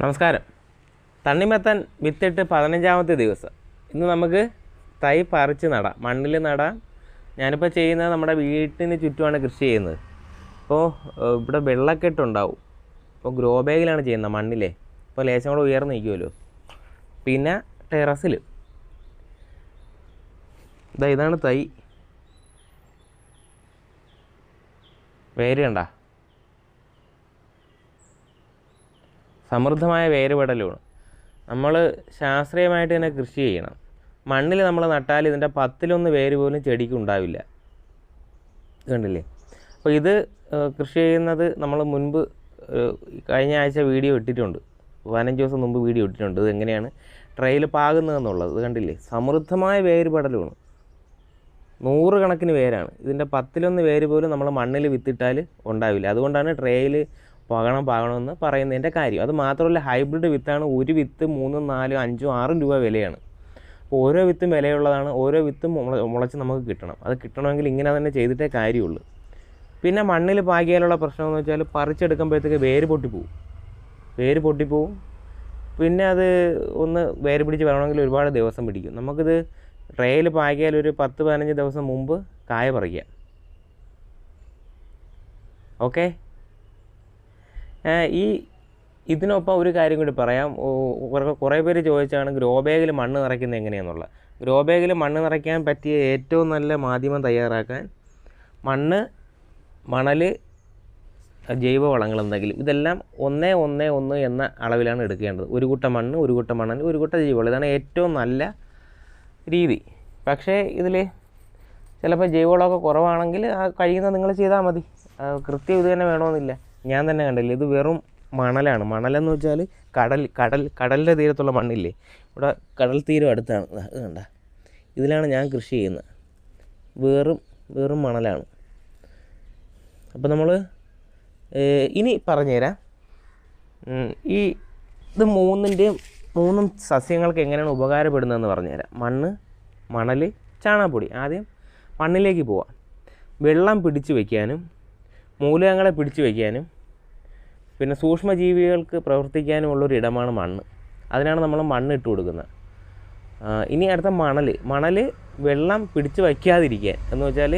നമസ്കാരം. തണ്ണിമത്തൻ വിത്തിട്ട് പതിനഞ്ചാമത്തെ ദിവസം. ഇന്ന് നമുക്ക് തൈ പറിച്ച് നടാം. മണ്ണിൽ നടാം. ഞാനിപ്പോൾ ചെയ്യുന്നത് നമ്മുടെ വീട്ടിന് ചുറ്റുമാണ് കൃഷി ചെയ്യുന്നത്. അപ്പോൾ ഇവിടെ വെള്ളക്കെട്ടുണ്ടാവും അപ്പോൾ ഗ്രോ ബാഗിലാണ് ചെയ്യുന്നത് മണ്ണിലെ. അപ്പോൾ ലേശം കൂടെ ഉയർന്ന് നിൽക്കുമല്ലോ പിന്നെ ടെറസിൽ. ഇതാ ഇതാണ് തൈ. വേര് സമൃദ്ധമായ വേരുപടലുമാണ് നമ്മൾ ശാസ്ത്രീയമായിട്ട് തന്നെ കൃഷി ചെയ്യണം. മണ്ണിൽ നമ്മൾ നട്ടാൽ ഇതിന്റെ പത്തിലൊന്ന് വേര് പോലും ചെടിക്ക് ഉണ്ടാവില്ല. കണ്ടില്ലേ? അപ്പോൾ ഇത് കൃഷി ചെയ്യുന്നത് നമ്മൾ മുൻപ് കഴിഞ്ഞ ആഴ്ച വീഡിയോ ഇട്ടിട്ടുണ്ട്. പതിനഞ്ച് ദിവസം മുമ്പ് വീഡിയോ ഇട്ടിട്ടുണ്ട്. ഇത് എങ്ങനെയാണ്? ട്രെയിൽ പാകുന്നതെന്നുള്ളത്. ഇത് കണ്ടില്ലേ? സമൃദ്ധമായ വേരുപടലുമാണ് നൂറുകണക്കിന് വേരാണ്. ഇതിന്റെ പത്തിലൊന്ന് വേര് പോലും നമ്മൾ മണ്ണിൽ വിത്തിട്ടാൽ ഉണ്ടാവില്ല. അതുകൊണ്ടാണ് ട്രേയിൽ പകണം പാകണമെന്ന് പറയുന്നതിന്റെ കാര്യം. അത് മാത്രമല്ല ഹൈബ്രിഡ് വിത്താണ് ഒരു വിത്ത് മൂന്നും നാലും അഞ്ചും ആറും രൂപ വിലയാണ്. അപ്പോൾ ഓരോ വിത്തും വിലയുള്ളതാണ് ഓരോ വിത്തും മുള മുളച്ച് നമുക്ക് കിട്ടണം. അത് കിട്ടണമെങ്കിൽ ഇങ്ങനെ തന്നെ ചെയ്തിട്ടേ കാര്യമുള്ളൂ. പിന്നെ മണ്ണിൽ പാകിയാലുള്ള പ്രശ്നം എന്ന് വെച്ചാൽ പറിച്ചെടുക്കുമ്പോഴത്തേക്ക് വേര് പൊട്ടിപ്പോവും. വേര് പൊട്ടിപ്പോവും. പിന്നെ അത് ഒന്ന് വേര് പിടിച്ച് വരണമെങ്കിൽ ഒരുപാട് ദിവസം പിടിക്കും. നമുക്കിത് ട്രേയിൽ പാകിയാൽ ഒരു പത്ത് പതിനഞ്ച് ദിവസം മുമ്പ് കായ പറിക്കാം. ഓക്കെ? ഈ ഇതിനൊപ്പം ഒരു കാര്യം കൂടി പറയാം. കുറേ പേര് ചോദിച്ചാണ് ഗ്രോ ബാഗിൽ മണ്ണ് നിറയ്ക്കുന്നത് എങ്ങനെയാണെന്നുള്ള ഗ്രോ ബാഗിൽ മണ്ണ് നിറയ്ക്കാൻ പറ്റിയ ഏറ്റവും നല്ല മാധ്യമം തയ്യാറാക്കാൻ മണ്ണ് മണൽ ജൈവവളങ്ങൾ എന്തെങ്കിലും ഇതെല്ലാം ഒന്നേ ഒന്നേ ഒന്ന് എന്ന അളവിലാണ് എടുക്കേണ്ടത്. ഒരു കുട്ട മണ്ണ് ഒരു കുട്ട മണൽ ഒരു കുട്ട ജൈവവളം. ഇതാണ് ഏറ്റവും നല്ല രീതി. പക്ഷേ ഇതിൽ ചിലപ്പോൾ ജൈവവളമൊക്കെ കുറവാണെങ്കിൽ ആ കഴിയുന്നത് നിങ്ങൾ ചെയ്താൽ മതി. കൃത്യം ഇത് തന്നെ വേണമെന്നില്ല. ഞാൻ തന്നെ കണ്ടില്ല. ഇത് വെറും മണലാണ്. മണലെന്ന് വെച്ചാൽ കടൽ കടൽ കടലിന്റെ തീരത്തുള്ള മണ്ണില്ലേ? ഇവിടെ കടൽ തീരം അടുത്താണ്. ഇത് കണ്ട. ഇതിലാണ് ഞാൻ കൃഷി ചെയ്യുന്നത്. വെറും വെറും മണലാണ്. അപ്പോൾ നമ്മൾ ഇനി പറഞ്ഞുതരാം. ഈ ഇത് മൂന്നിന്റെയും മൂന്നും സസ്യങ്ങൾക്ക് എങ്ങനെയാണ് ഉപകാരപ്പെടുന്നതെന്ന് പറഞ്ഞുതരാം. മണ്ണ് മണൽ ചാണകപ്പൊടി. ആദ്യം മണ്ണിലേക്ക് പോവാം. വെള്ളം പിടിച്ചു വയ്ക്കാനും മൂലകങ്ങളെ പിടിച്ചു വയ്ക്കാനും പിന്നെ സൂക്ഷ്മജീവികൾക്ക് പ്രവർത്തിക്കാനുമുള്ളൊരു ഇടമാണ് മണ്ണ്. അതിനാണ് നമ്മൾ മണ്ണ് ഇട്ട് കൊടുക്കുന്നത്. ഇനി അടുത്ത മണൽ മണൽ വെള്ളം പിടിച്ചു വയ്ക്കാതിരിക്കാൻ എന്ന് വെച്ചാൽ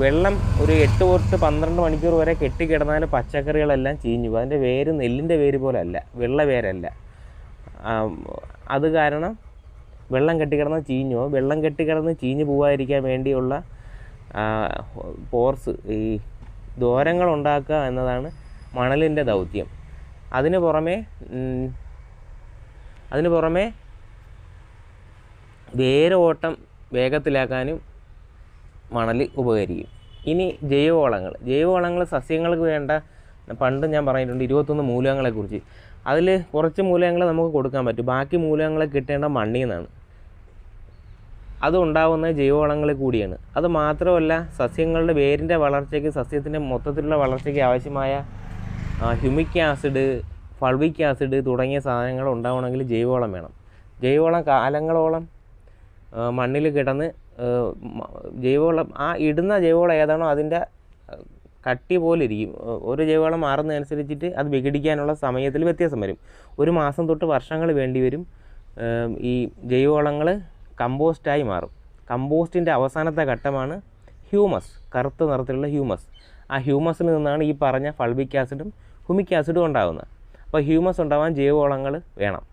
വെള്ളം ഒരു എട്ട് തൊട്ട് പന്ത്രണ്ട് മണിക്കൂർ വരെ കെട്ടിക്കിടന്നാൽ പച്ചക്കറികളെല്ലാം ചീഞ്ഞു പോകും. അതിന്റെ വേര് നെല്ലിന്റെ വേര് പോലെ അല്ല വെള്ള വേരല്ല. അത് കാരണം വെള്ളം കെട്ടിക്കിടന്ന് ചീഞ്ഞു പോകും. വെള്ളം കെട്ടിക്കിടന്ന് ചീഞ്ഞു പോകാതിരിക്കാൻ വേണ്ടിയുള്ള പോർസ് ഈ ദ്വാരങ്ങൾ എന്നതാണ് മണലിന്റെ ദൗത്യം. അതിന് പുറമെ അതിന് പുറമെ വേരോട്ടം വേഗത്തിലാക്കാനും മണൽ ഉപകരിക്കും. ഇനി ജൈവവളങ്ങൾ. ജൈവവളങ്ങൾ സസ്യങ്ങൾക്ക് വേണ്ട പണ്ട് ഞാൻ പറഞ്ഞിട്ടുണ്ട് ഇരുപത്തൊന്ന് മൂലകങ്ങളെക്കുറിച്ച്. അതിൽ കുറച്ച് മൂലകങ്ങൾ നമുക്ക് കൊടുക്കാൻ പറ്റും. ബാക്കി മൂലകങ്ങളെ കിട്ടേണ്ട മണ്ണിൽ നിന്നാണ്. അത് ജൈവവളങ്ങൾ കൂടിയാണ്. അത് മാത്രമല്ല സസ്യങ്ങളുടെ വേരിന്റെ വളർച്ചയ്ക്ക് സസ്യത്തിന്റെ മൊത്തത്തിലുള്ള വളർച്ചയ്ക്ക് ആവശ്യമായ ഹ്യൂമിക് ആസിഡ് ഫൾവിക് ആസിഡ് തുടങ്ങിയ സാധനങ്ങൾ ഉണ്ടാവണമെങ്കിൽ ജൈവവളം വേണം. ജൈവവളം കാലങ്ങളോളം മണ്ണിൽ കിടന്ന് ജൈവവളം ആ ഇടുന്ന ജൈവവളം ഏതാണോ അതിന്റെ കട്ടി പോലെ ഇരിക്കും. ഒരു ജൈവവളം മാറുന്നതനുസരിച്ചിട്ട് അത് വിഘടിക്കാനുള്ള സമയത്തിൽ വ്യത്യാസം വരും. ഒരു മാസം തൊട്ട് വർഷങ്ങൾ വേണ്ടി വരും. ഈ ജൈവവളങ്ങൾ കമ്പോസ്റ്റായി മാറും. കമ്പോസ്റ്റിന്റെ അവസാനത്തെ ഘട്ടമാണ് ഹ്യൂമസ് കറുത്ത നിറത്തിലുള്ള ഹ്യൂമസ്. ആ ഹ്യൂമസിൽ നിന്നാണ് ഈ പറഞ്ഞ ഫൾബിക് ആസിഡും ഹുമിക് ആസിഡും ഉണ്ടാകുന്നത് അപ്പോൾ ഹ്യൂമസ് ഉണ്ടാവാൻ ജൈവവളങ്ങൾ വേണം.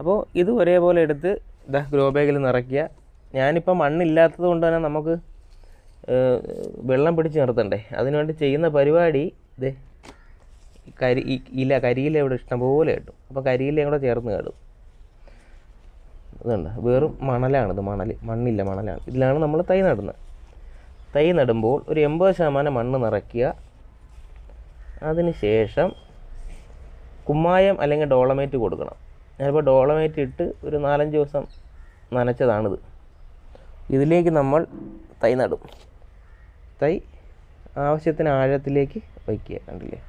അപ്പോൾ ഇത് ഒരേപോലെ എടുത്ത് ഇതാ ഗ്രോ ബാഗിൽ നിറയ്ക്കുക. ഞാനിപ്പോൾ മണ്ണില്ലാത്തത് കൊണ്ട് തന്നെ നമുക്ക് വെള്ളം പിടിച്ച് നിർത്തണ്ടേ. അതിനുവേണ്ടി ചെയ്യുന്ന പരിപാടി ഇത് കരി ഇല കരിയില ഇവിടെ ഇഷ്ടംപോലെ കിട്ടും. അപ്പോൾ കരിയില കൂടെ ചേർന്ന് കേടും. ഇതുണ്ട്. വെറും മണലാണിത് മണൽ മണ്ണില്ല മണലാണ്. ഇതിലാണ് നമ്മൾ തൈ നടുന്നത്. തൈ നടുമ്പോൾ ഒരു എൺപത് ശതമാനം മണ്ണ് നിറയ്ക്കുക. അതിന് ശേഷം കുമ്മായം അല്ലെങ്കിൽ ഡോളമേറ്റ് കൊടുക്കണം. ഞാനിപ്പോൾ ഡോളമേറ്റ് ഇട്ട് ഒരു നാലഞ്ച് ദിവസം നനച്ചതാണിത്. ഇതിലേക്ക് നമ്മൾ തൈ നടും. തൈ ആവശ്യത്തിന് ആഴത്തിലേക്ക് വയ്ക്കുക കണ്ടില്ലേ?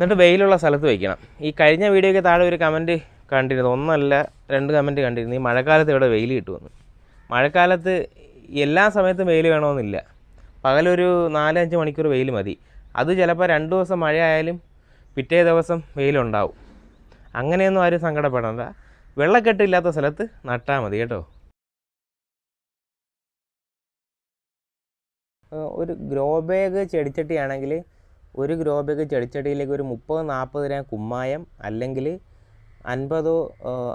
എന്നിട്ട് വെയിലുള്ള സ്ഥലത്ത് വയ്ക്കണം ഈ കഴിഞ്ഞ വീഡിയോയ്ക്ക് താഴെ ഒരു കമന്റ് കണ്ടിരുന്നു. ഒന്നല്ല രണ്ട് കമന്റ് കണ്ടിരുന്നു. ഈ മഴക്കാലത്ത് ഇവിടെ വെയിൽ കിട്ടുമെന്ന്. മഴക്കാലത്ത് എല്ലാ സമയത്തും വെയിൽ വേണമെന്നില്ല. പകലൊരു നാലഞ്ച് മണിക്കൂർ വെയിൽ മതി. അത് ചിലപ്പോൾ രണ്ട് ദിവസം മഴയായാലും പിറ്റേ ദിവസം വെയിലുണ്ടാവും അങ്ങനെയൊന്നും ആരും സങ്കടപ്പെടണ്ട. വെള്ളക്കെട്ടില്ലാത്ത സ്ഥലത്ത് നട്ടാൽ മതി കേട്ടോ. ഒരു ഗ്രോ ബാഗ് ചെടിച്ചട്ടിയാണെങ്കിൽ ഒരു ഗ്രോ ബാഗ് ചെടിച്ചട്ടിയിലേക്ക് ഒരു മുപ്പത് നാൽപ്പത് ഗ്രാം കുമ്മായം അല്ലെങ്കിൽ അൻപതോ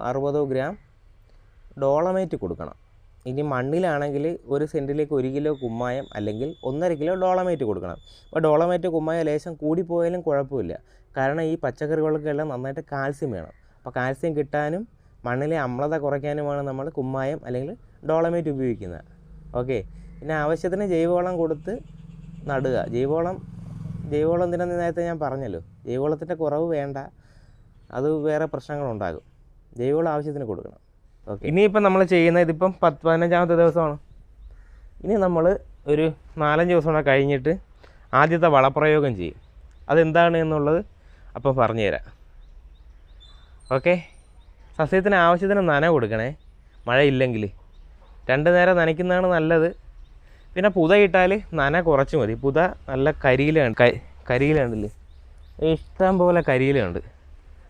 അറുപതോ ഗ്രാം ഡോളമേറ്റ് കൊടുക്കണം. ഇനി മണ്ണിലാണെങ്കിൽ ഒരു സെന്റിലേക്ക് ഒരു കിലോ കുമ്മായം അല്ലെങ്കിൽ ഒന്നര കിലോ ഡോളമേറ്റ് കൊടുക്കണം. അപ്പോൾ ഡോളമേറ്റ് കുമ്മായം ലേശം കൂടിപ്പോയാലും കുഴപ്പമില്ല. കാരണം ഈ പച്ചക്കറികൾക്കെല്ലാം നന്നായിട്ട് കാൽസ്യം വേണം. അപ്പോൾ കാൽസ്യം കിട്ടാനും മണ്ണിലെ അമ്ലത കുറയ്ക്കാനുമാണ് നമ്മൾ കുമ്മായം അല്ലെങ്കിൽ ഡോളമേറ്റ് ഉപയോഗിക്കുന്നത്. ഓക്കെ. പിന്നെ ആവശ്യത്തിന് ജൈവവളം കൊടുത്ത് നടുക. ജൈവവളം ജൈവവളം എന്തിനാന്ന് നേരത്തെ ഞാൻ പറഞ്ഞല്ലോ ജൈവവളത്തിന്റെ കുറവ് വേണ്ട അത് വേറെ പ്രശ്നങ്ങളുണ്ടാകും. ജൈവവളം ആവശ്യത്തിന് കൊടുക്കണം. ഓക്കെ ഇനിയിപ്പം നമ്മൾ ചെയ്യുന്ന ഇതിപ്പം പത്ത് പതിനഞ്ചാമത്തെ ദിവസമാണ്. ഇനി നമ്മൾ ഒരു നാലഞ്ച് ദിവസം കൂടെ കഴിഞ്ഞിട്ട് ആദ്യത്തെ വളപ്രയോഗം ചെയ്യും. അതെന്താണ് എന്നുള്ളത് അപ്പം പറഞ്ഞുതരാം. ഓക്കെ സസ്യത്തിന് ആവശ്യത്തിന് നന കൊടുക്കണേ. മഴയില്ലെങ്കിൽ. രണ്ട് നേരം നനയ്ക്കുന്നതാണ് നല്ലത്. പിന്നെ പുത ഇട്ടാൽ നന കുറച്ച് മതി. പുത നല്ല കരിയിലാണ് കരിയിലുണ്ടല്ലേ ഇഷ്ടം പോലെ കരിയിലുണ്ട്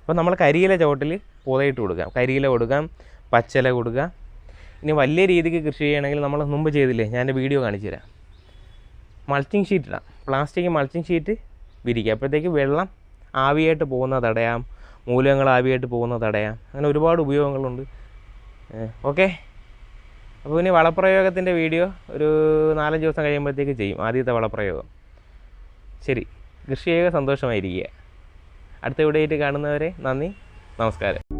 അപ്പോൾ നമ്മൾ കരിയില ചുവട്ടിൽ പുതയിട്ട് കൊടുക്കാം. കരിയില കൊടുക്കാം പച്ചില കൊടുക്കാം. ഇനി വലിയ രീതിക്ക് കൃഷി ചെയ്യണമെങ്കിൽ നമ്മൾ മുമ്പ് ചെയ്തില്ലേ? ഞാൻ വീഡിയോ കാണിച്ചു തരാം. മൾച്ചിങ് ഷീറ്റ് ഇടാം. പ്ലാസ്റ്റിക് മൾച്ചിങ് ഷീറ്റ് വിരിക്കുക. അപ്പോഴത്തേക്ക് വെള്ളം ആവിയായിട്ട് പോകുന്നത് തടയാം. മൂലകങ്ങൾ ആവിയായിട്ട് പോകുന്നത് തടയാം. അങ്ങനെ ഒരുപാട് ഉപയോഗങ്ങളുണ്ട്. ഓക്കെ? അപ്പോൾ ഇനി വളപ്രയോഗത്തിന്റെ വീഡിയോ ഒരു നാലഞ്ച് ദിവസം കഴിയുമ്പോഴത്തേക്ക് ചെയ്യും ആദ്യത്തെ വളപ്രയോഗം. ശരി. കൃഷി ചെയ്യുക സന്തോഷമായിരിക്കുക. അടുത്ത വീഡിയോ ആയിട്ട് കാണുന്നവരെ നന്ദി. നമസ്കാരം.